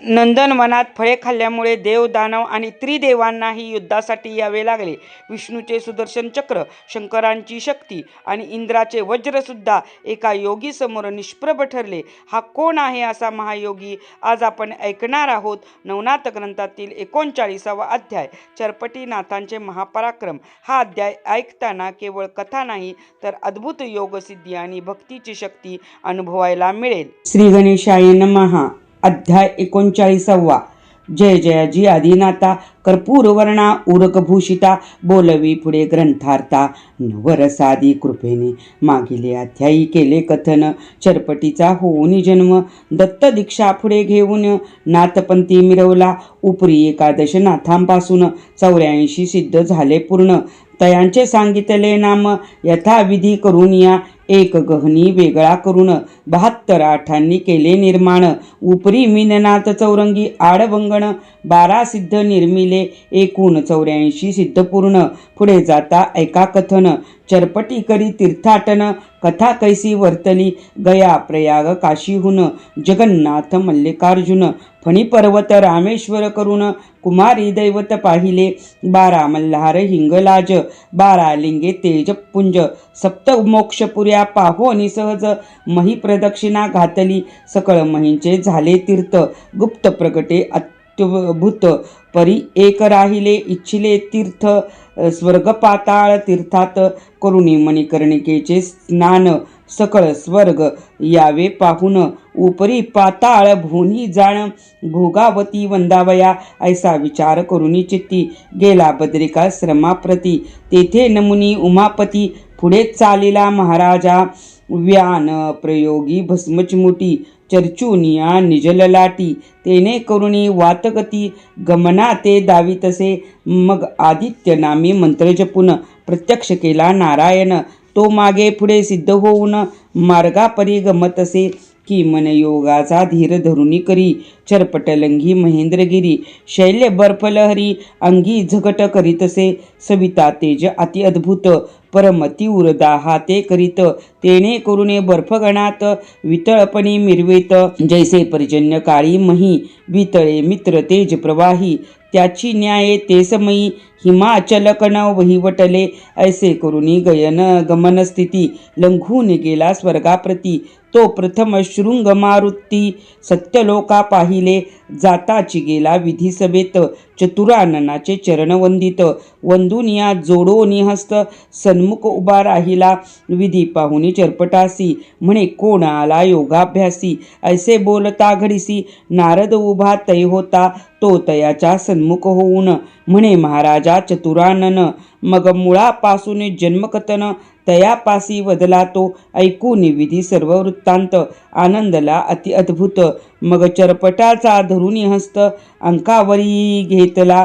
नंदनवनात फळे खाल्ल्यामुळे देव दानव आणि त्रिदेवांनाही युद्धासाठी यावे लागले. विष्णूचे सुदर्शन चक्र शंकरांची शक्ती आणि इंद्राचे वज्रसुद्धा एका योगीसमोर निष्प्रभ ठरले. हा कोण आहे असा महायोगी? आज आपण ऐकणार आहोत नवनाथ ग्रंथातील एकोणचाळीसावा अध्याय. चरपटीनाथांचे महापराक्रम. हा अध्याय ऐकताना केवळ कथा नाही तर अद्भुत योगसिद्धी आणि भक्तीची शक्ती अनुभवायला मिळेल. श्री गणेशाय नमहा अध्याय एकोणचाळीसावा. जय जयाजी आदिनाथा कर्पूरवर्णा उरकभूषिता बोलवी पुढे ग्रंथार्था नवरसादी कृपेने मागिले अध्यायी केले कथन. चरपटीचा होऊन जन्म दत्त दीक्षा पुढे घेऊन नाथपंथी मिरवला. उपरी एकादश नाथांपासून चौऱ्याऐंशी सिद्ध झाले पूर्ण. तयांचे सांगितले नाम यथाविधी करून या एक गहनी वेगळा करून बहात्तर आठांनी केले निर्माण. उपरी मीननाथ चौरंगी आडवंगण बारा सिद्ध निर्मिले एकूण चौऱ्याऐंशी सिद्धपूर्ण पुढे जाता ऐका कथन चरपटी करी तीर्थाटन कथा कैसी वर्तली गया प्रयाग काशीहून जगन्नाथ मल्लिकार्जुन. फणी पर्वत रामेश्वर करून कुमारी दैवत पाहिले. बारा मल्हार हिंगलाज बारा लिंगे तेजपुंज सप्त मोक्षपुऱ्या पाहो आणि सहज मही प्रदक्षिणा घातली. सकळ महींचे झाले तीर्थ गुप्त प्रगटे अत्युभूत परी एक राहिले इच्छिले तीर्थ स्वर्ग पाताळ तीर्थात करुणी मणिकर्णिकेचे स्नान सकळ स्वर्ग यावे पाहून उपरी पाताळ भुनी जाण भोगावती वंदावया ऐसा विचार करुनी चित्ती. गेला बद्रिका श्रमाप्रती तेथे नमुनी उमापती पुढे चालिला महाराजा. व्यान प्रयोगी भस्मचमुटी चर्चुनिया निजललाटी तेने करुणी वातगती गमना ते दावितसे. मग आदित्य नामी मंत्र जपून प्रत्यक्ष केला नारायण. तो मागे पुढे सिद्ध होऊन मार्गापरी गमतसे. की मनयोगाचा धीर धरुणी करी चरपटलंगी महेंद्रगिरी शैल्य बर्फलहरी अंगी झगट करीतसे सविता तेज अति अद्भुत परमती उरदा ते करीत तेने करुणे बर्फगणात वितळपणी मिरवेत जैसे पर्जन्य काळी मही वितळे मित्र तेज प्रवाही त्याची न्याये ते समयी हिमाचलकण वहिवटले ऐसे करुणी गयन गमन स्थिती लंघून गेला स्वर्गाप्रती तो प्रथम शृंग मारुती सत्यलोका पाहिले जाताची गेला विधिसभेत चतुराननाचे चरण वंदित वंदुनिया जोडोनी हस्त सन्मुख उभा राहिला विधी पाहुनी चरपटासी म्हणे कोण आला योगाभ्यासी ऐसे बोलता घडीसी नारद उभा तय होता तो तयाच्या सन्मुख होऊन म्हणे महाराजा चतुरानन मग मुळापासून जन्मकथन तयापासी वदला तो. ऐकून विधी सर्व वृत्तांत. आनंदला अति अद्भुत. मग चरपटाचा धरुणी हस्त अंकावरी घेतला.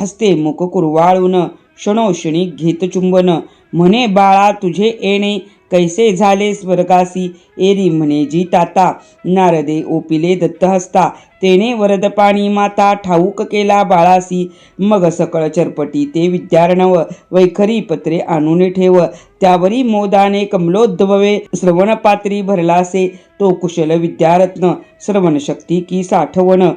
हस्ते मुख कुरवाळून क्षणोक्षणी घेत चुंबन. म्हणे बाळा तुझे येणे कैसे झाले स्वर्गासी? एरी म्हणे जी ताता नारदे ओपिले दत्तहस्ता. तेने वरदपाणी माता ठाऊक केला बाळासी. मग सकळ चरपटी ते विद्यार्णव. वैखरी पत्रे आणून ठेव. त्यावरी मोदाने कमलोद्भवे. श्रवणपात्री भरलासे. तो कुशल विद्यारत्न. श्रवणशक्ती की साठवण.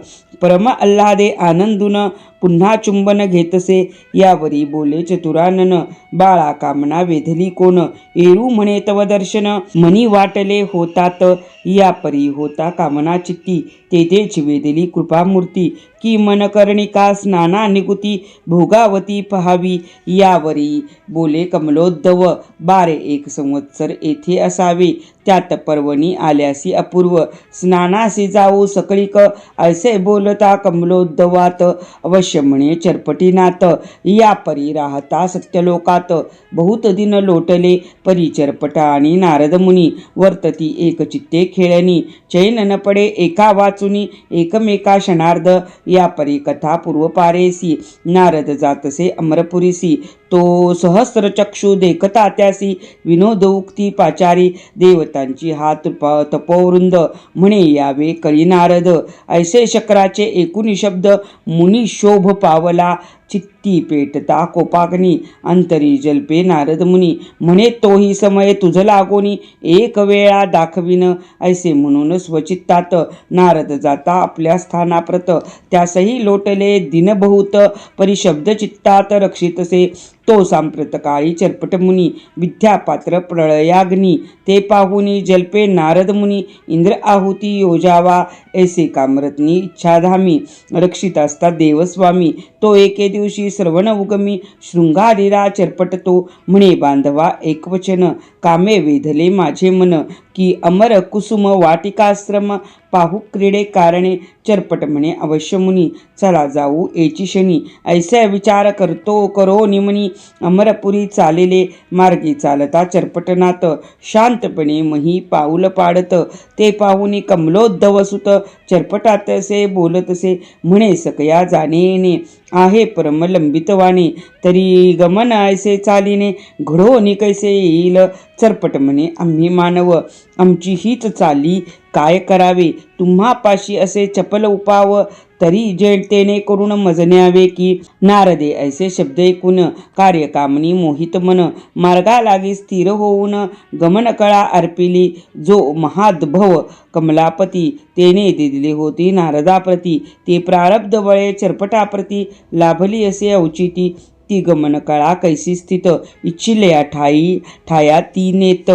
परम आल्हादे आनंदून. पुन्हा चुंबन घेतसे. यावरी बोले चतुरानन. बाळा कामना वेधली कोण? येरू म्हणे तव दर्शन. मनी वाटले होतात. या परी होता कामना चित्ती. तेथेच वेदिली कृपामूर्ती की मनकर्णिका स्नानानिकुती भोगावती पहावी यावरी. बोले कमलोद्धव बारे एक संवत्सर येथे असावे. त्यात पर्वणी आल्यासी अपूर्व. स्नानासी जाऊ सकळीक ऐसे बोलता कमलोद्धवात अवश्य म्हणे चरपटीनाथ या परी राहता सत्यलोकात. बहुत दिन लोटले परी चरपटा आणि नारद मुनी. वर्तती एक चित्ते खेळणी. चैन न पडे एका वाचुनी. एकमेका क्षणार्ध या परी कथा पूर्वपारेसी नारद जातसे अमरपुरीसी. तो सहस्रचक्षु देखता त्यासी विनोद उक्ती पाचारी देवतांची हात प- तपोवृंद म्हणे यावे कळी नारद. ऐसे शक्राचे एकूणी शब्द मुनी शोभ पावला चित्ती पेटता कोपाग्नी अंतरी जल्पे नारद मुनी म्हणे तोही समय तुझ लागोनी एक वेळा दाखविन. ऐसे म्हणून स्वचित्तात नारद जाता आपल्या स्थानाप्रत. त्यासही लोटले दिनबहुत परिशब्द चित्तात रक्षितसे. तो सांप्रत काळी चरपट मुनी विद्यापात्र प्रळयाग्नी ते पाहुनी जल्पे नारद मुनी इंद्र आहुती योजावा ऐसे कामरत्नी इच्छाधामी रक्षित असता देवस्वामी तो एके दिवशी श्रवण उगमी शृंगारीरा चरपट तो म्हणे बांधवा एकवचन कामे वेधले माझे मन की अमर कुसुम वाटिकाश्रम पाहू. क्रीडे कारणे चरपट म्हणे अवश्य मुनी. चला जाऊ एची शनी. ऐसे विचार करतो करो निमनी. अमरपुरी चालेले मार्गी चालता चरपटनात शांतपणे मही पाऊल पाडत. ते पाहुनी कमलोद्धव सुत. चरपटातसे बोलतसे म्हणे सकया जाणे येणे आहे परम लंबितवाने तरी गमन ऐसे चालीने. घडोनी कैसे येईल. चरपट म्हणे आम्ही मानव आमची हीच चाली काय करावे? तुम्हापाशी असे चपल उपाव तरी जेतेने करून मजण्यावे की? नारदे ऐसे शब्द ऐकून कार्यकामनी मोहित मन. मार्गालागी स्थिर होऊन गमन कळा अर्पिली. जो महाद्भव कमलापती तेने दिली होती नारदाप्रती. ते प्रारब्ध वळे चरपटाप्रती लाभली असे औचिती ती गमन कळा कैसी स्थित इच्छिल्या ठाई ठाया ती नेत.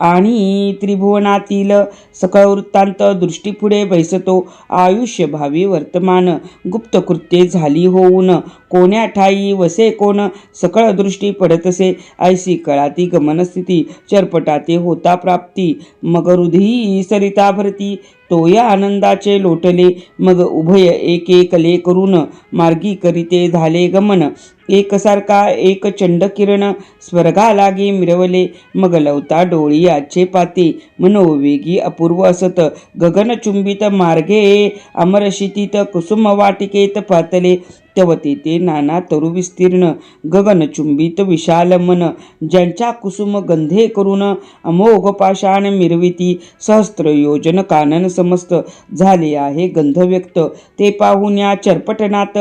आणि त्रिभुवनातील सकळ वृत्तांत दृष्टीपुढे बैसतो. आयुष्य भावी वर्तमान गुप्त कृत्ये झाली होऊन कोण्या ठाई वसे कोण? सकळ दृष्टी पडतसे. ऐसी कळाती गमनस्थिती चरपटाते होता प्राप्ती. मग हृदयी सरिता भरती तो या आनंदाचे लोटले. मग उभय एक एकले करून मार्गी करीते झाले गमन. एकसारखा एक चंड किरण स्वर्गा मिरवले मग लवता डोळी आचे पाते मनोवेगी अपूर्व असत गगनचुंबित मार्गे अमरशितीत कुसुम वाटिकेत पातले तवते ते नाना तरु विस्तीर्ण गगनचुंबित विशाल मन ज्यांच्या कुसुम गंधे करून अमोघ पाषाण मिरविती सहस्त्र योजन कानन समस्त झाले आहे गंध व्यक्त ते या चरपटनात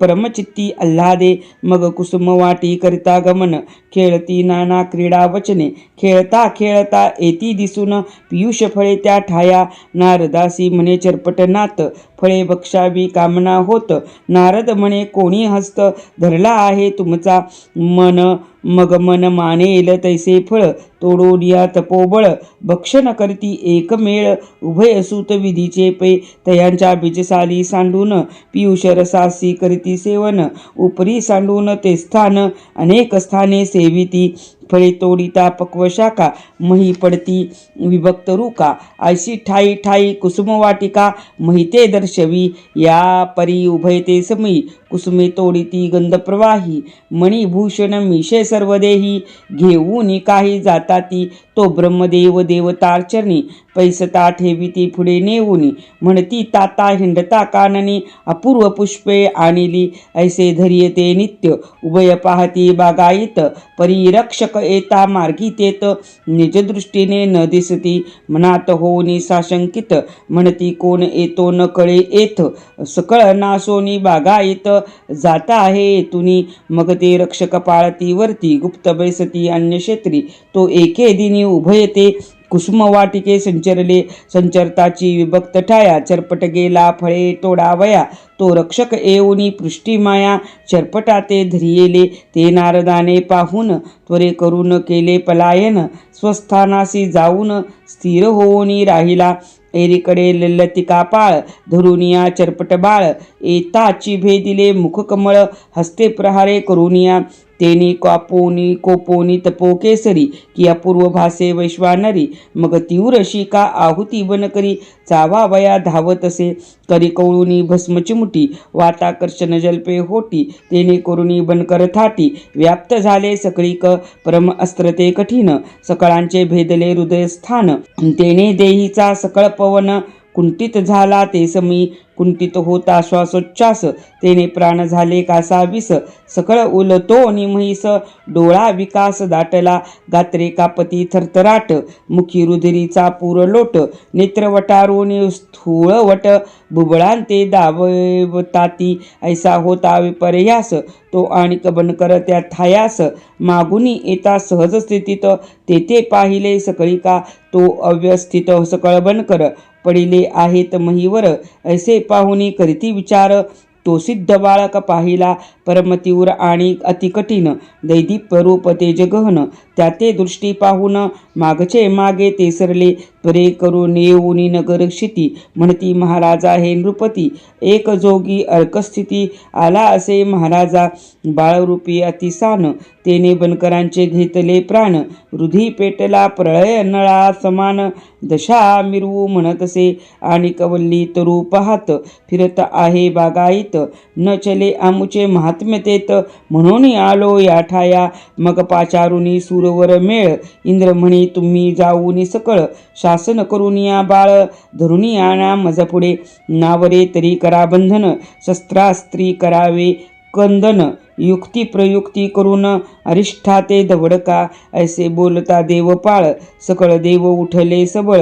परमचित्ती आल्हादे मग कुसुम वाटी करिता गमन खेळती नाना क्रीडा वचने. खेळता खेळता येती दिसून पियुष फळे त्या ठाया. नारदासी म्हणे चरपट नात फळे बक्षावी कामना होत. नारद म्हणे कोणी हस्त धरला आहे तुमचा मन? मग मन मानेल तैसे फळ तोडून या तपोबळ. भक्षण करती एकमेळ उभय सुत विधीचे पे. तयांच्या बीजसाली सांडून पियुष रसासी करती सेवन. उपरी सांडून ते स्थान अनेक स्थाने सेविती. फळे तोडिता पक्व शाखा मही पडती विभक्त रुका ऐशी ठाई ठाई कुसुम वाटिका महिते दर्शवी या परी उभयते समयी कुसुमे तोडिती गंध प्रवाही मणिभूषण मिशे सर्वदेही घेऊन काही जाताती तो ब्रह्मदेव देवतार्चनी पैसता ठेवी ती पुढे नेऊनी. म्हणती ताता हिंडता काननी अपूर्व पुष्पे आणिली ऐसे धैर्यते नित्य उभय पाहती बागायत परिरक्षक येता मार्गी तेत निजदृष्टीने न दिसती मनात होऊनी साशंकित म्हणती कोण येतो न कळे येथ सकळ नासोनी बागायत जाता आहे येतुनी मग ते रक्षक पाळती वरती गुप्त बैसती अन्य क्षेत्री तो एके दिनी उभयते कुसुमवाटिके संचरले संचरताची विभक्त ठाया चरपट गेला फळे तोडावया तो रक्षक येऊनी पृष्टी माया चरपटाते धरियेले ते नारदाने पाहून त्वरे करून केले पलायन स्वस्थानासी जाऊन स्थिर होऊनी राहिला एरीकडे ललतिका पाळ धरुनिया चरपट बाळ एताची भेदिले मुखकमळ हस्ते प्रहारे करुनिया तेनी कापोनी कोपोनी तपो केसरी की अपूर्व भासे वैश्वानरी मग तीव्र शिका आहुती बनकरी चावावया धावत असे करी कवळुनी भस्मचिमुटी वाताकर्षण जल्पे होटी तेने करुणी बनकर थाटी व्याप्त झाले सकळीक परम अस्त्र ते कठीण सकळांचे भेदले हृदय स्थान तेने देहीचा सकळ पवन कुंठित झाला ते समी कुंठित होता श्वासोच्छ्वास. तेने प्राण झाले कासावीस सकळ उलतो नि म्हैस. डोळा विकास दाटला. गात्रे कापती थरथराट. मुखी रुधिरीचा पूर लोट. नेत्रवटारोनी स्थूळवट बुबळांते दावताती ऐसा होता विपर्यास. तो आणि बनकर त्या थायास. मागुनी येता सहज स्थितीत. तेथे पाहिले सकळी का? तो अव्यस्थित सकळ बनकर. पडिले आहेत महीवर. ऐसे पाहुनी करीती विचार. तो सिद्ध बाळक पाहिला. परमतीवर आणि अतिकठीण दैदीप रूप तेजगहन त्या ते दृष्टी पाहून मागचे मागे ते सरले. त्वरे करून येऊन नगर क्षिती. म्हणती महाराजा हे नृपती एक जोगी अर्कस्थिती आला असे महाराजा बाळरूपी अतिसान. तेने बनकरांचे घेतले प्राण. हृदी पेटला प्रळय नळा समान. दशा मिरवू म्हणतसे आणि कवल्ली तरू पाहत. फिरत आहे बागाईत. न चले आमुचे महात्म्यतेत. म्हणून आलो या ठाया मग पाचारुनी सूरवर मेळ. इंद्रमणी तुम्ही जाऊनी सकळ. शा करून या बाळ धरुणी आणा मज पुढे नावरे तरी करा बंधन शस्त्रास्त्री करावे कंदन युक्ती प्रयुक्ती करून अरिष्ठा ते दवडका ऐसे बोलता देवपाळ सकळ देव उठले सबळ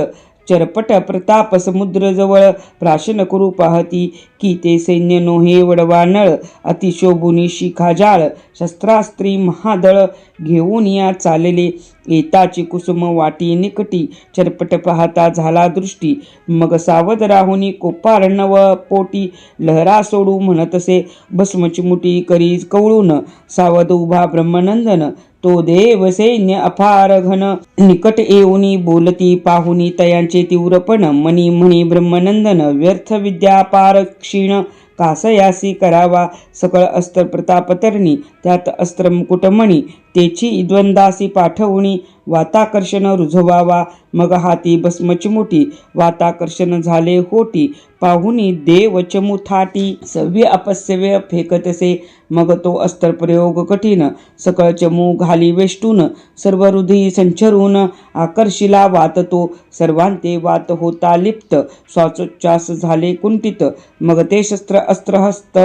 चरपट प्रताप समुद्र जवळ प्राशन करू पाहती की ते सैन्य नोहे वडवा नळ अतिशोभुनी शिखा जाळ शस्त्रास्त्री महादळ घेऊन या चालले येताची कुसुम वाटी निकटी चरपट पाहता झाला दृष्टी. मग सावध राहुनी कोपार नव पोटी लहरा सोडू म्हणतसे भस्मचिमुटी करी कवळून. सावध उभा ब्रह्मनंदन तो देव सैन्य अफार घन. निकट येऊनी बोलती पाहुनी तयांचे तीव्रपण. मनी म्हणी ब्रह्मनंदन व्यर्थ विद्यापार क्षीण कासयासी करावा सकळ अस्त्र प्रतापतरणी त्यात अस्त्र मुकुटमणी तेची द्वंदासी पाठवणी वाताकर्षण रुजवावा मग हाती भस्मचिमुटी वाताकर्षण झाले होटी पाहुनी देव चमुथाटी सव्य अपस्यव्य फेकतसे मग तो अस्त्रप्रयोग कठीण सकळ चमू घाली वेष्टून सर्व हृदयी संचरून आकर्षिला वात तो सर्वांते वात होता लिप्त श्वासोच्छ्वास झाले कुंटित मग ते शस्त्र अस्त्रहस्त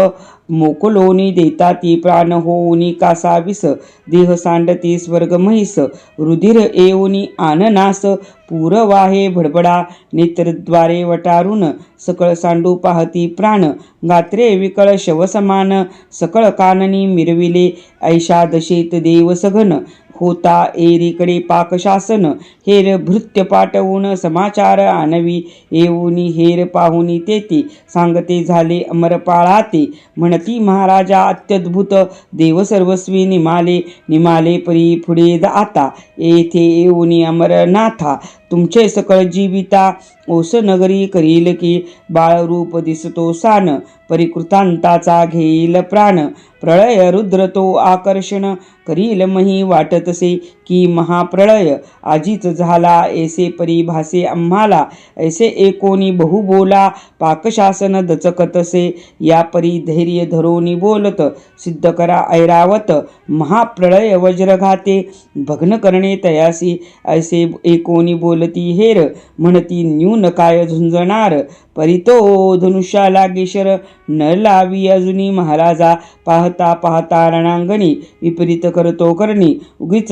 मोकलोनी देता ती प्राण होऊनी कासाविस देह सांडती स्वर्ग म्हैस रुधिर येऊनी आननास पूरवाहे भडबडा नेत्रद्वारे वटारून सकळ सांडू पाहती प्राण गात्रे विकळ शवसमान सकळ काननी मिरविले ऐशादशेत देव सघन होता. एरीकडे पाकशासन हेर भृत्य पाठवून समाचार आणवी येऊनी हेर पाहुनी तेथे सांगते झाले अमरपाळाते. म्हणती महाराजा अत्यद्भुत. देव सर्वस्वी निमाले निमाले परी पुढे जाता. आता येथे येऊनी अमरनाथा तुमचे सकळ जीविता ओस नगरी करील की बाळरूप दिसतो सान परिकृतांताचा घेईल प्राण. प्रळय रुद्र तो आकर्षण करील मही वाटतसे की महाप्रळय आजीच झाला ऐसे परिभासे आम्हाला. ऐसे एकोणी बहु बोला पाकशासन दचकतसे या परी धैर्य धरोनी बोलत सिद्ध करा ऐरावत. महाप्रळय वज्रघाते भग्न करणे तयासी. ऐसे एकोणी बोलती हेर म्हणती न्यून काय झुंजणार. परितो धनुष्या लागेशर न लावी अजुनी महाराजा. पाहता पाहता रणांगणी विपरीत करतो करणी. उगीच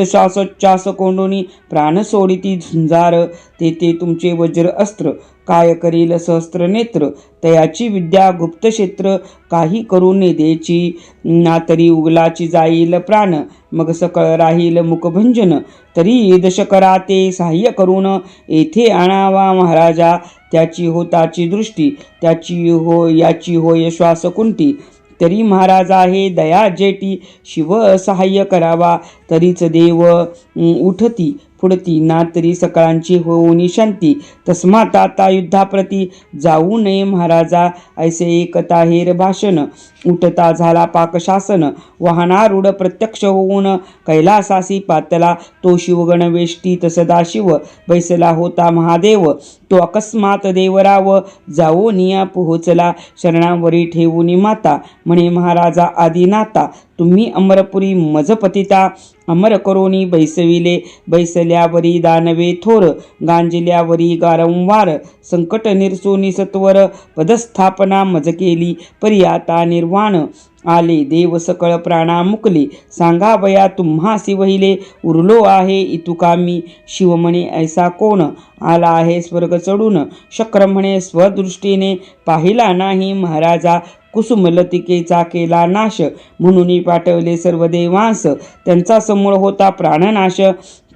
श्वासोच्छ्वास कोंडोनी प्राण सोडिती झुंजार. तेथे तुमचे वज्र अस्त्र काय करील सहस्त्र नेत्र तयाची विद्या गुप्त क्षेत्र काही करून द्यायची ना तरी उगलाची जाईल प्राण मग सकळ राहील मुखभंजन तरी दशकरा ते सहाय्य करून. येथे आणावा महाराजा त्याची होताची दृष्टी त्याची हो याची होय श्वास कुंटी तरी महाराजा हे दया जेटी शिव सहाय्य करावा. तरीच देव उठती फुडती ना तरी सकाळांची होऊनी शांती. तस्मात आता युद्धाप्रती जाऊ नये महाराजा ऐसे एकता हेर भाषण. उठता झाला पाकशासन वाहनारूढ प्रत्यक्ष होऊन कैलासासी पातला. तो शिवगण वेष्टीत सदाशिव बैसला होता महादेव. तो अकस्मात देवराव जाओ निया पोहोचला. शरणावरी ठेवूनी माता म्हणे महाराजा आदिनाता तुम्ही अमरपुरी मजपतिता. अमर करोनी बैसविले बैसल्यावरी दानवे थोर गांजिल्यावरी गारंवार. संकट निरसोनी सत्वर पदस्थापना मज केली परी आता निर्वाण. आले देव सकळ प्राणा मुकले. सांगावया तुम्हा वहिले उरलो आहे इतुका मी. ऐसा कोण? आला आहे स्वर्ग चढून. शक्र म्हणे स्वदृष्टीने पाहिला नाही महाराजा. कुसुमलतिकेचा केला नाश. म्हणून पाठवले सर्व देवांस. त्यांचा समूळ होता प्राणनाश.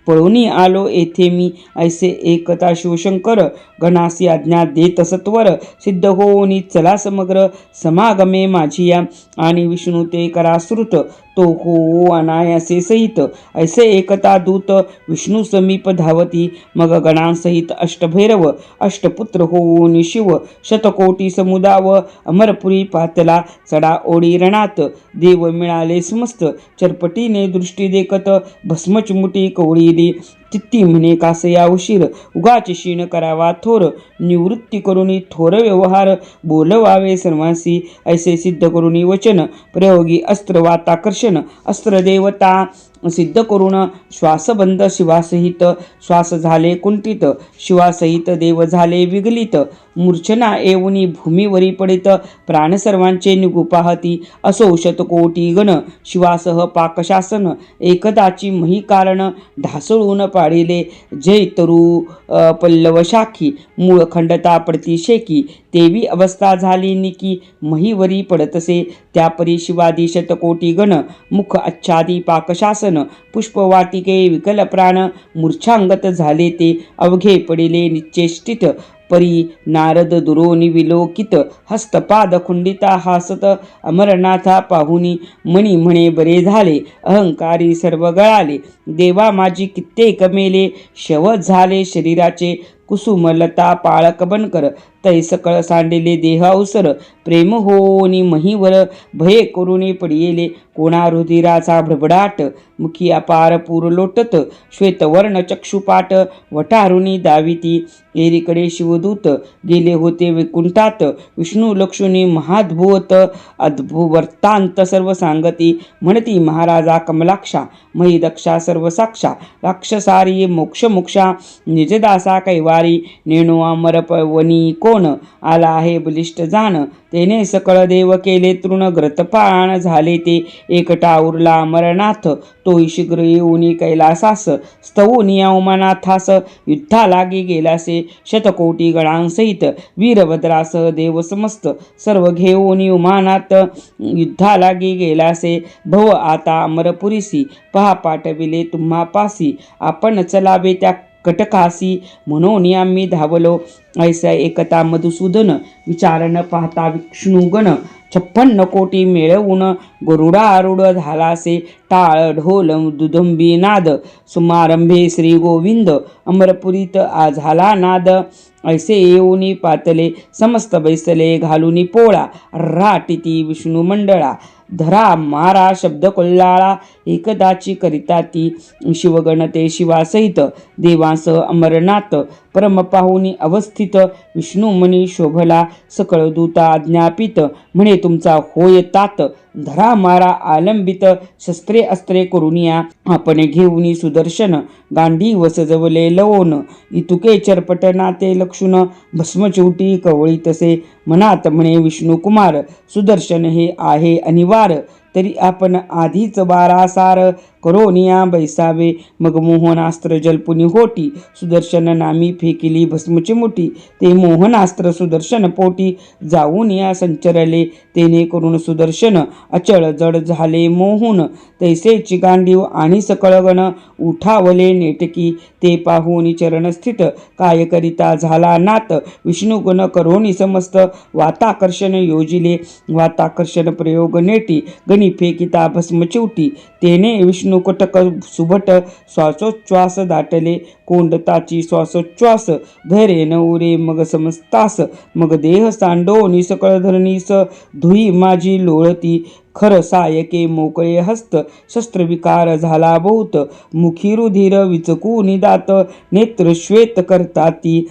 पळूनी आलो. येथे मी ऐसे एकता शिवशंकर गणासी आज्ञा देत सत्वर सिद्ध होऊनी चला समग्र समागमे माझी या. आणि विष्णू ते करा श्रुत. तो हो अनायासे सहित. ऐसे एकता दूत विष्णू समीप धावती मग गणांसहित अष्टभैरव अष्टपुत्र होऊन शिव शतकोटी समुदाव अमरपुरी पातला चढा ओढी रणात. देव मिळाले समस्त चरपटीने दृष्टी देखत भस्मचमुटी कवळीली चित्ती म्हणे कासया उशीर उगाच शीण करावा थोर. निवृत्ती करुणी थोर व्यवहार बोलवावे सर्वांसी ऐसे सिद्ध करुणी वचन प्रयोगी अस्त्र वाताकर्षण. अस्त्र देवता सिद्ध करून श्वासबंद शिवासहित श्वास झाले कुंठित शिवासहित देव झाले विगलित. मूर्छना येऊनी भूमीवरी पडित प्राण सर्वांचे निगुपाहती असो शतकोटी गण शिवासह पाकशासन एकदाची मही कारण ढासळून पाडिले. जय तरु पल्लवशाखी पल्लव शाखी. मूळ खंडता पडती शेकी तेवी अवस्था झाली निकी. महीवरी पडतसे. त्यापरी शिवादी शतकोटी गण. मुख आच्छादी पाकशासन पुष्पवाटिके विकल प्राण मूर्छांगत झाले ते अवघे पडिले निचेष्टित परी नारद दुरोनी विलोकित हस्तपाद खुंडिता हासत अमरनाथा पाहुनी मणी म्हणे बरे झाले अहंकारी सर्व गळाले. देवा माझी कित्येक मेले शव झाले शरीराचे कुसुमलता पाळक बनकर. तै सकळ सांडिले देहावसर प्रेम होनी महिवर भये करुणी पडियेले कोणा रुधिराचा भ्रबडाट मुखी अपार पूर लोटत. श्वेतवर्ण चक्षुपाट वटारुणी दाविती. एरीकडे शिवदूत गेले होते वैकुंठात. विष्णू लक्ष्मी महाद्भुत अद्भुवर्तांत सर्व सांगती. म्हणती महाराजा कमलाक्षा महिदक्षा दक्षा राक्षसारी मोक्ष मोक्षा. निजदासा कैवारी. नेणुआ मरपवनी को कोण? आला आहे बलिष्ठ जाण. तेने सकळ देव केले तृणग्रतपाण झाले ते एकटा उरला अमरनाथ तोही शीघ्र येऊनी कैलासास स्तवून अवमानाथास युद्धा लागी गेलासे. शतकोटी गणांसहित वीरभद्रासह देव समस्त सर्व घेऊनी उमानात युद्धा लागी गेलासे. भव आता अमरपुरीसी. पहा पाठविले तुम्हा पासी आपण चलावे त्या कटकासी. म्हणून आम्ही धावलो. ऐसा एकता मधुसूदन. विचारण पाहता विष्णुगण. छप्पन्न कोटी मिळवून गरुडा आरुड धालासे टाळ ढोल दुदंबी नाद. सुमारंभे श्री गोविंद. अमरपुरीत आ झाला नाद. ऐसे येऊनी पातले. समस्त बैसले घालुनी पोळा. राटिती विष्णू मंडळा धरा मारा शब्द कोल्हाळा एकदाची करिता ती शिवगणते शिवासहित देवासह अमरनाथ परम पाहुनी अवस्थित विष्णुमनी शोभला सकळ दूता आज्ञापित म्हणे तुमचा होय तात. धरा मारा आलंबित. शस्त्रे अस्त्रे करुनिया आपण घेऊनी सुदर्शन. गांडी वसजवले लवोन. इतुके चरपट नाते लक्षुन. भस्मचोटी कवळी तसे. मनात म्हणे विष्णुकुमार सुदर्शन हे आहे अनिवार. तरी आपण आधीच बारासार करोनिया बैसावे. मग मोहनास्त्र जलपुनी होटी. सुदर्शन नामी फेकिली भस्मची मुठी. ते मोहनास्त्र सुदर्शन पोटी. जाऊन या संचरले. तेने करून सुदर्शन अचळ जड झाले मोहून. तैसेची गांडीव आणि सकळगण उठावले नेटकी. ते पाहून चरणस्थित काय करिता झाला नात? विष्णुगुण करोनी समस्त. वाताकर्षण योजिले. वाताकर्षण प्रयोग नेटी. गणी फेकिता भस्मचिवटी तेने विष्णू कटक सुभट श्वासोच्छ्वास दाटले. कोंडताची श्वासोच्छ्वास धैर्य उरे मग समजतास मग देह सांडो निसकळ धरणीस धुई माझी लोळती. खर सायके मोकळे हस्त शस्त्रविकार झाला बहुत. मुखी रुधिर विचकू निदात नेत्र श्वेत करताती.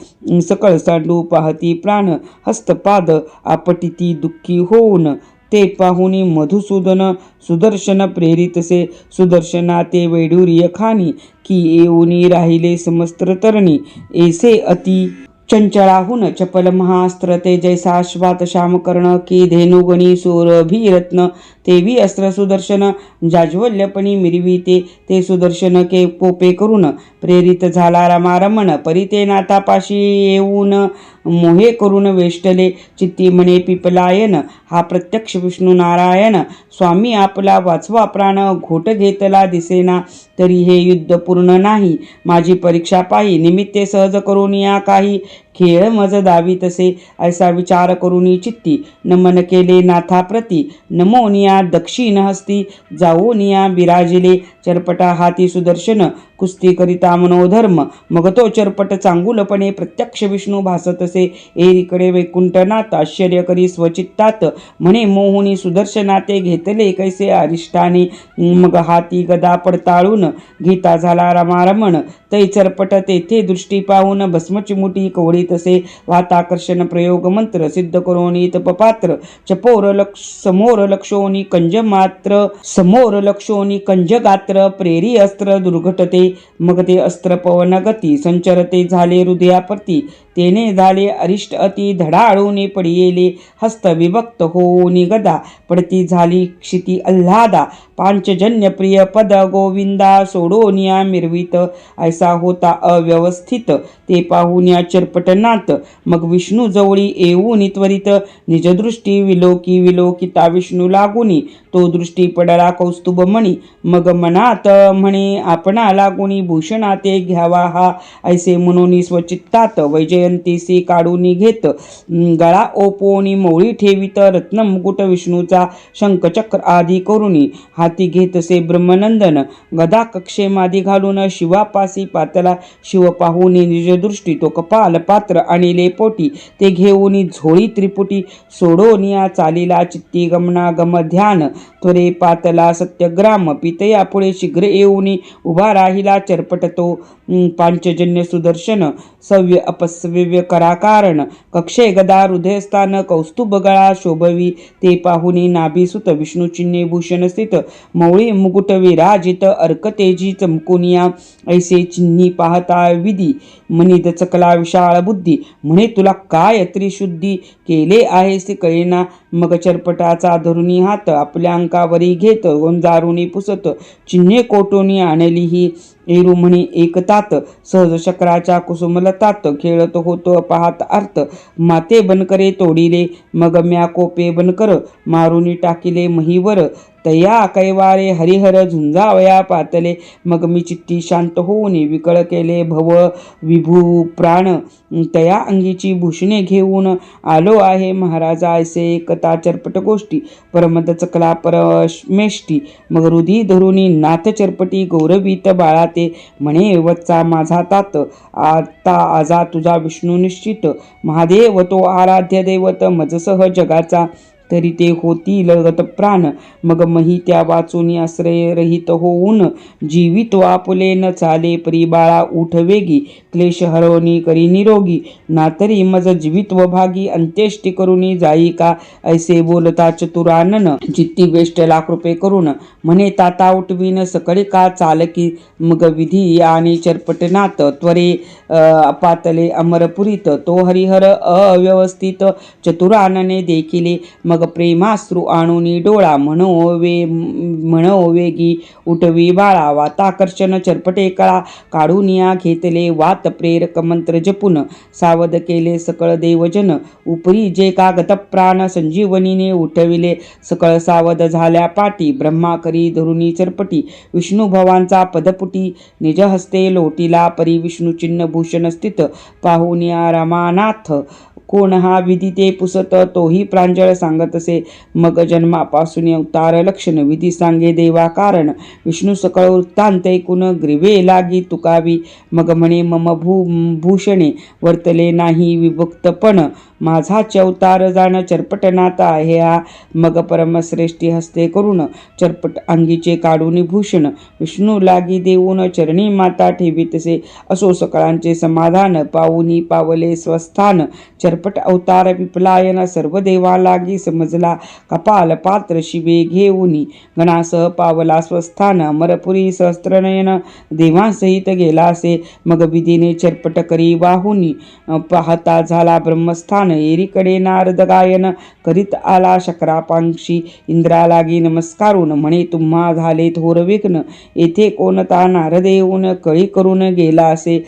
सकळ सांडू पाहती प्राण हस्तपाद आपटिती दुःखी होऊन. ते पाहुनी मधुसूदन सुदर्शन प्रेरितसे सुदर्शना ते वैडूर्य खानी की येऊनी राहिले समस्त्र तरणी ऐसे अति चंचळाहून चपल महास्त्र ते जैसा श्वात श्यामकर्ण की धेनुगणी सूरभिरत्न तेवी अस्त्र सुदर्शन जाज्वल्यपणी मिरवी ते ते सुदर्शन के पोपे करून प्रेरित झाला रमारमण. परिते नाथापाशी येऊन मोहे करून वेष्टले चित्ती म्हणे पिपलायन. हा प्रत्यक्ष विष्णू नारायण. स्वामी आपला वाचवा प्राण घोट घेतला दिसेना तरी हे युद्ध पूर्ण नाही. माझी परीक्षा पाही निमित्ते सहज करून या काही खेळ मज दावी तसे ऐसा विचार करून चित्ती. नमन केले नाथाप्रती नमोनिया दक्षिण हस्ती. जाऊनिया बिराजिले. चरपटा हाती सुदर्शन कुस्ती करिता मनोधर्म. मग तो चरपट चांगुलपणे प्रत्यक्ष विष्णू भासत असे. एरीकडे वैकुंठनाथ आश्चर्य करी स्वचित्तात. म्हणे मोहुनी सुदर्शनाते घेतले कैसे अरिष्टाने मग हाती गदा पडताळून गीता झाला रमारमण. तै चरपट तेथे दृष्टी पाहून भस्मचिमुटी कवळी तसे. वाताकर्षण प्रयोग मंत्र सिद्ध करोनी तपपात्र चपोर लक्ष समोर लक्षोनी कंज मात्र. समोर लक्षोनी कंज गात्र. प्रेरी अस्त्र दुर्घटते मग ते अस्त्र पवन गती संचरते झाले हृदयापती तेने झाले अरिष्ट अति धडाळूने पडियेले हस्त विभक्त होऊनी गदा. पडती झाली क्षिती अल्हादा. पांचजन्य प्रिय पद गोविंदा सोडोनिया मिरवित. ऐसा होता अव्यवस्थित. ते पाहुन्या चरपटनात. मग विष्णू जवळी येऊन त्वरित निजदृष्टी विलोकी विलोकिता विष्णू लागुनी. तो दृष्टी पडला कौस्तुभ मणी मग मनात म्हणे आपणा लागुनी भूषणाते घ्यावा हा. ऐसे म्हणून स्वचित्तात वैजय वैजयंतीसी काढूनी घेत. गळा ओपोनी मोळी ठेवित रत्न मुकुट विष्णूचा शंखचक्र आदी करुणी हाती घेतसे ब्रह्मनंदन. गदा कक्षे मादी घालून शिवापासी पातला शिव पाहून निजदृष्टी तो कपाल पात्र आणि लेपोटी ते घेऊन झोळी त्रिपुटी सोडोनिया चालीला चित्ती गमना गम ध्यान. त्वरे पातला सत्यग्राम पितया पुढे शीघ्र येऊनी उभा राहिला चरपटतो पांचजन्य सुदर्शन. सव्य करा कराकारण कक्षे गदा हृदयस्थान कौस्तुभ गळा शोभवी. ते पाहुनी नाभिसुत विष्णुचिन्हे भूषण स्थित. मौळी मुकुट विराजित अर्क तेजी चमकुनिया. ऐसे चिन्ही पाहता विधी. मनिद चकला विशाळ बुद्धी. म्हणे तुला काय त्रिशुद्धी? केले आहेस ते कळेना. मग चरपटाचा धरुणी हात आपल्या अंकावरी घेत. गोंजारुणी पुसत. चिन्हे कोटोनी आणली ही निरुमणी एकतात सहज शक्राच्या कुसुमलतात खेळत होतो पाहत अर्थ माते बनकरे तोडिले मग म्या कोपे बनकर मारुनी टाकिले महीवर. तया आकैवारे हरिहर झुंजावया पातले. मग मी चित्ती शांत होऊन विकळ केले. भव विभू प्राण तया अंगीची भूषणे घेऊन आलो आहे. महाराजा ऐसे एकता चरपट गोष्टी परमद चकला परमेष्टी. मग हृदी धरुणी नाथ चरपटी गौरवीत बाळाते. म्हणे वत्सा माझा तात आता आजा तुझा विष्णू निश्चित. महादेव तो आराध्य दैवत मजसह जगाचा तरी ते होती लगत प्राण. मग मही त्या वाचून आश्रय रहित होऊन जीवित वापले न चाले परी बाळा उठ वेगी. क्लेश हरवणी करी निरोगी. नातरी मज जीवित व भागी. अंत्येष्टी करून जाई का? ऐसे बोलता चतुरानन. वेष्ट वेष्टला कृपे करून. म्हणे ताता उठवीन सकळी का? चालकी मग विधी आणि चरपटनात त्वरे पातले अमरपुरीत. तो हरिहर अव्यवस्थित. चतुरानने देखिले. मग प्रेमाश्रू आणूनी डोळा म्हणोवे म्हणोवेगी उठवी बाळा. वाताकर्षण चरपटे कळा. काढून या घेतले वात प्रेरक मंत्र जपून. सावध केले सकळ देवजन. उपरी जे कागत प्राण संजीवनीने उठविले. सकळ सावध झाल्या पाटी. ब्रह्मा करी धरुणी चरपटी. विष्णू भवांचा पदपुटी. निज हस्ते लोटीला परी विष्णू चिन्ह भूषण स्थित. पाहून या रमानाथ. कोण हा विधी ते पुसत तोही प्रांजळ सांगत असे. मग जन्मापासून अवतार लक्षण विधी सांगे देवा कारण. विष्णू सकळ वृत्तांत ऐकून ग्रीवे लागी तुकावी. मग म्हणे मम भू भूषणे वर्तले नाही विभक्तपण. माझा चवतार जाण चरपटनाता ह्या मग परमश्रेष्ठी हस्ते करून चरपट अंगीचे काढून भूषण. विष्णू लागी देऊन चरणी माता ठेवितसे असो सकळांचे समाधान पाऊनी पावले स्वस्थान. चरपट अवतार पिपलायन सर्व देवा लागी समजला. कपाल पात्र शिवे घेऊनी. गणासह पावला स्वस्थान अमरपुरी सहस्त्रनयन. देवांसहित गेला असे मग विधीने चरपट करी वाहुनी. पाहता झाला ब्रह्मस्थान. एरीकडे नारद गायन करीत आला शक्रापांक्षी इंद्रा लागी नमस्कारून म्हणे तुम्हा झाले थोर विघ्न येथे कोणता नारद येऊन कळी करून गेला असे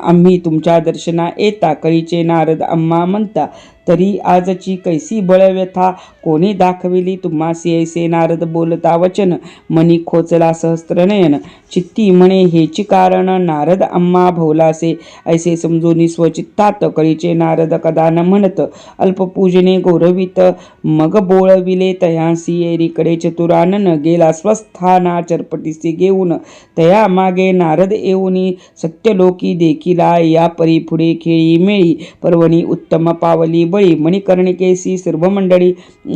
आम्ही तुमच्या दर्शना येता कळीचे नारद अम्मा म्हणता तरी आजची कैसी बळव्यथा कोणी दाखविली? तुम्हासी ऐसे नारद बोलता वचन मनी खोचला सहस्त्रनयन. चित्ती म्हणे हेची कारण नारद अम्मा भोलासे. ऐसे समजून स्वचित्तात कळीचे नारद कदा न म्हणत. अल्पपूजने गौरवित मग बोळविले तयांसी. एरीकडे चतुरानन गेला स्वस्थाना चरपटीसी घेऊन. तया मागे नारद येऊनी सत्यलोकी देखिला. या परी पुढे खेळी मेळी. पर्वणी उत्तम पावली बळी मणिकर्णिकेसी सर्व मंडळी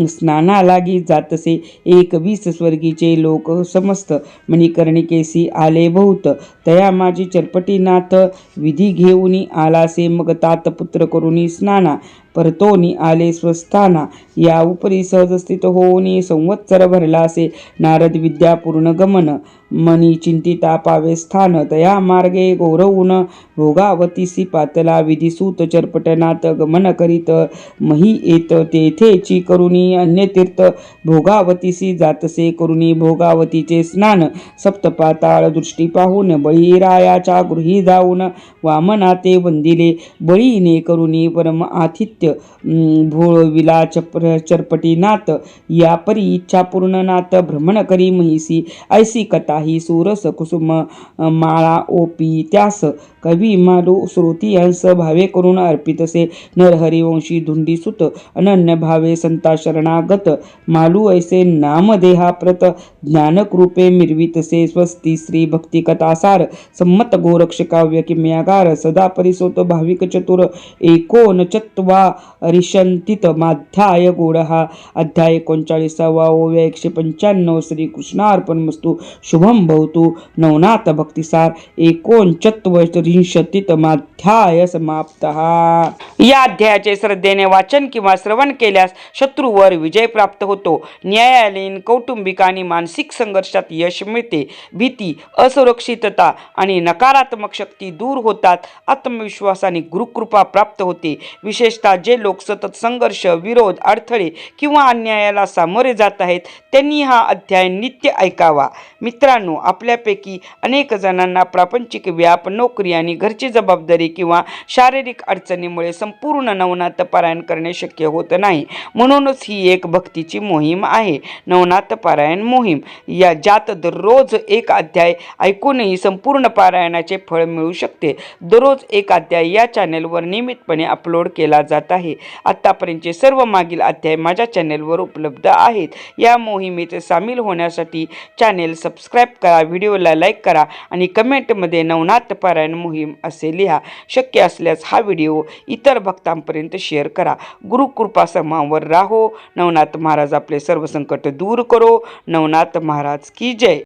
स्नाना लागी जातसे एक वीस स्वर्गीचे लोक समस्त मणिकर्णिकेसी आले बहुत. तया माझी चरपटीनाथ विधी घेऊनी आलासे मग तात पुत्र करुणी स्नाना. परतोनी आले स्वस्थाना. या उपरी सहज स्थित होऊनी संवत्सर भरलासे नारद विद्यापूर्ण गमन. मनी चिंतिता पावे स्थान. तया मार्गे गौरवून भोगावतीसी पातला विधिसूत चरपटनाथ गमन करीत. मही येत तेथेची करुणी अन्य तीर्थ भोगावतीसी जातसे करुणी भोगावतीचे स्नान. सप्तपाताळ दृष्टी पाहून बळीरायाच्या गृही जाऊन वामनाते वंदिले. बळीने करुणी परम आतिथ्य भोळविला चपर चरपटीनाथ या यापरी इच्छा पूर्णनाथ भ्रमण करी महिसी ऐसी कथा ही सुरस कुसुम माळा ओपी त्यास कवी मालू श्रोती हंस भावे करून अर्पितसे नरहरिवंशी धुंडी सुत अनन्य भावे संता शरणागत मालू ऐसे नामदेहा प्रत ज्ञानकृपे मिरवितसे स्वस्ती श्री भक्ती कथासार संमत गोरक्ष काव्य किम्यागार सदा परिसोत भाविक चतुर एकोन चत्वा रिशंतित माध्याय गोड हा अध्याय एकोणचाळीसावा ओव्या एकशे पंच्याण्णव श्री कृष्णार्पण मस्तू शुभम भवतु. नवनाथ भक्तिसार. एकोणचत्वरिंशतित माध्याय समाप्त. या अध्यायाचे श्रद्धेने वाचन किंवा श्रवण केल्यास शत्रूवर विजय प्राप्त होतो. न्यायालयीन कौटुंबिक आणि मानसिक संघर्षात यश मिळते. भीती असुरक्षितता आणि नकारात्मक शक्ती दूर होतात. आत्मविश्वास आणि गुरुकृपा प्राप्त होते. विशेषतः जे लोक सतत संघर्ष विरोध अडथळे किंवा अन्यायाला सामोरे जात आहेत त्यांनी हा अध्याय नित्य ऐकावा. मित्रांनो आपल्यापैकी अनेक जणांना प्रापंचिक व्याप नोकरी आणि घरची जबाबदारी किंवा शारीरिक अडचणीमुळे संपूर्ण नवनाथ पारायण करणे शक्य होत नाही. म्हणूनच ही एक भक्तीची मोहीम आहे. नवनाथ पारायण मोहीम. या ज्यात दररोज एक अध्याय ऐकूनही संपूर्ण पारायणाचे फळ मिळू शकते. दररोज एक अध्याय या चॅनेलवर नियमितपणे अपलोड केला जात आहे. आत्तापर्यंतचे सर्व मागील अध्याय माझ्या चॅनेलवर उपलब्ध आहेत. या मोहिमेत सामील होण्यासाठी चॅनेल सबस्क्राईब करा व्हिडिओला लाईक करा आणि कमेंटमध्ये नवनाथ पारायण मोहीम असे लिहा. शक्य असल्यास हा व्हिडिओ इतर भक्तांपर्यंत शेअर करा. गुरुकृपा समावर राहो. नवनाथ महाराज आपले सर्व संकट दूर करो. नवनाथ महाराज की जय.